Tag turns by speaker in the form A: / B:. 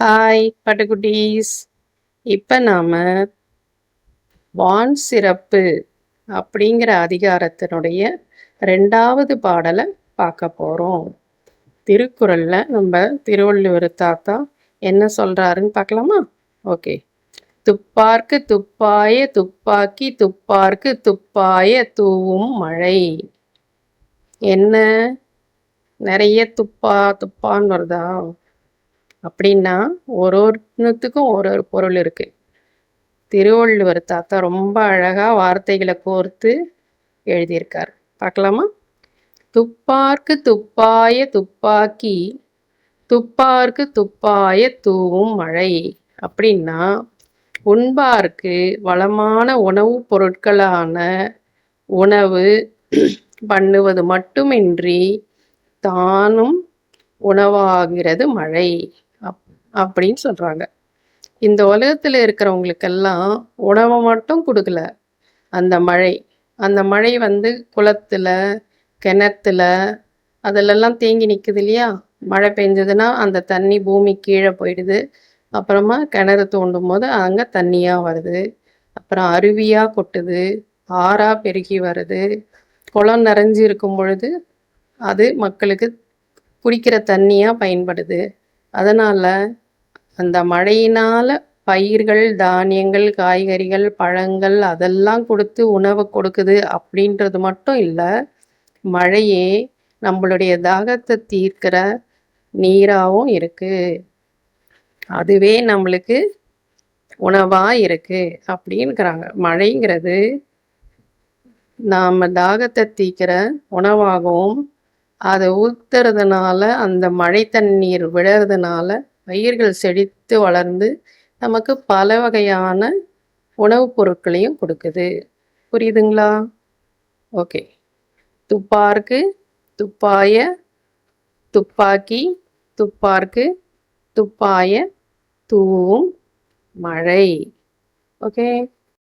A: Hi பட்டுக்குட்டீஸ். இப்போ நாம் வான் சிறப்பு அப்படிங்கிற அதிகாரத்தினுடைய ரெண்டாவது பாடலை பார்க்க போகிறோம் திருக்குறளில் நம்ம திருவள்ளுவர் தாத்தா என்ன சொல்கிறாருன்னு பார்க்கலாமா? ஓகே துப்பார்க்கு துப்பாய துப்பாக்கி துப்பார்க்கு துப்பாய தூவும் மழை. என்ன? நிறைய துப்பா துப்பான்னு வருதா? அப்படின்னா ஒரு ஒருத்துக்கும் ஒரு ஒரு பொருள் இருக்குது திருவள்ளுவர் தாத்தா ரொம்ப அழகாக வார்த்தைகளை கோர்த்து எழுதியிருக்கார். பார்க்கலாமா? துப்பார்க்கு துப்பாய துப்பாக்கி துப்பார்க்கு துப்பாய தூவும் மழை அப்படின்னா உண்பார்க்கு வளமான உணவுப் பொருட்களான உணவு பண்ணுவது மட்டுமின்றி தானும் உணவாகிறது மழை. அப் அப்படின்னு சொல்கிறாங்க இந்த உலகத்தில் இருக்கிறவங்களுக்கெல்லாம் உணவை மட்டும் கொடுக்கல. அந்த மழை அந்த மழை வந்து குளத்தில் கிணத்துல அதிலெல்லாம் தேங்கி நிற்குது இல்லையா? மழை பெஞ்சதுன்னா அந்த தண்ணி பூமி கீழே போயிடுது. அப்புறமா கிணறு தோண்டும் போது அங்கே தண்ணியாக வருது. அப்புறம் அருவியாக கொட்டுது. ஆறாக பெருகி வருது. குளம் நிறைஞ்சி இருக்கும் பொழுது அது மக்களுக்கு குடிக்கிற தண்ணியாக பயன்படுது. அதனால் அந்த மழையினால் பயிர்கள் தானியங்கள் காய்கறிகள் பழங்கள் அதெல்லாம் கொடுத்து உணவை கொடுக்குது அப்படின்றது மட்டும் இல்லை மழையே நம்மளுடைய தாகத்தை தீர்க்கிற நீராகவும் இருக்குது அதுவே நம்மளுக்கு உணவாக இருக்குது அப்படின்னுக்கிறாங்க மழைங்கிறது நாம் தாகத்தை தீர்க்கிற உணவாகவும் அதை ஊற்றுறதுனால அந்த மழை தண்ணீர் விழறதுனால பயிர்கள் செழித்து வளர்ந்து நமக்கு பல வகையான உணவுப் பொருட்களையும் கொடுக்குது. புரியுதுங்களா? ஓகே. துப்பார்க்கு துப்பாய துப்பாக்கி துப்பார்க்கு துப்பாய தூவும் மழை. ஓகே.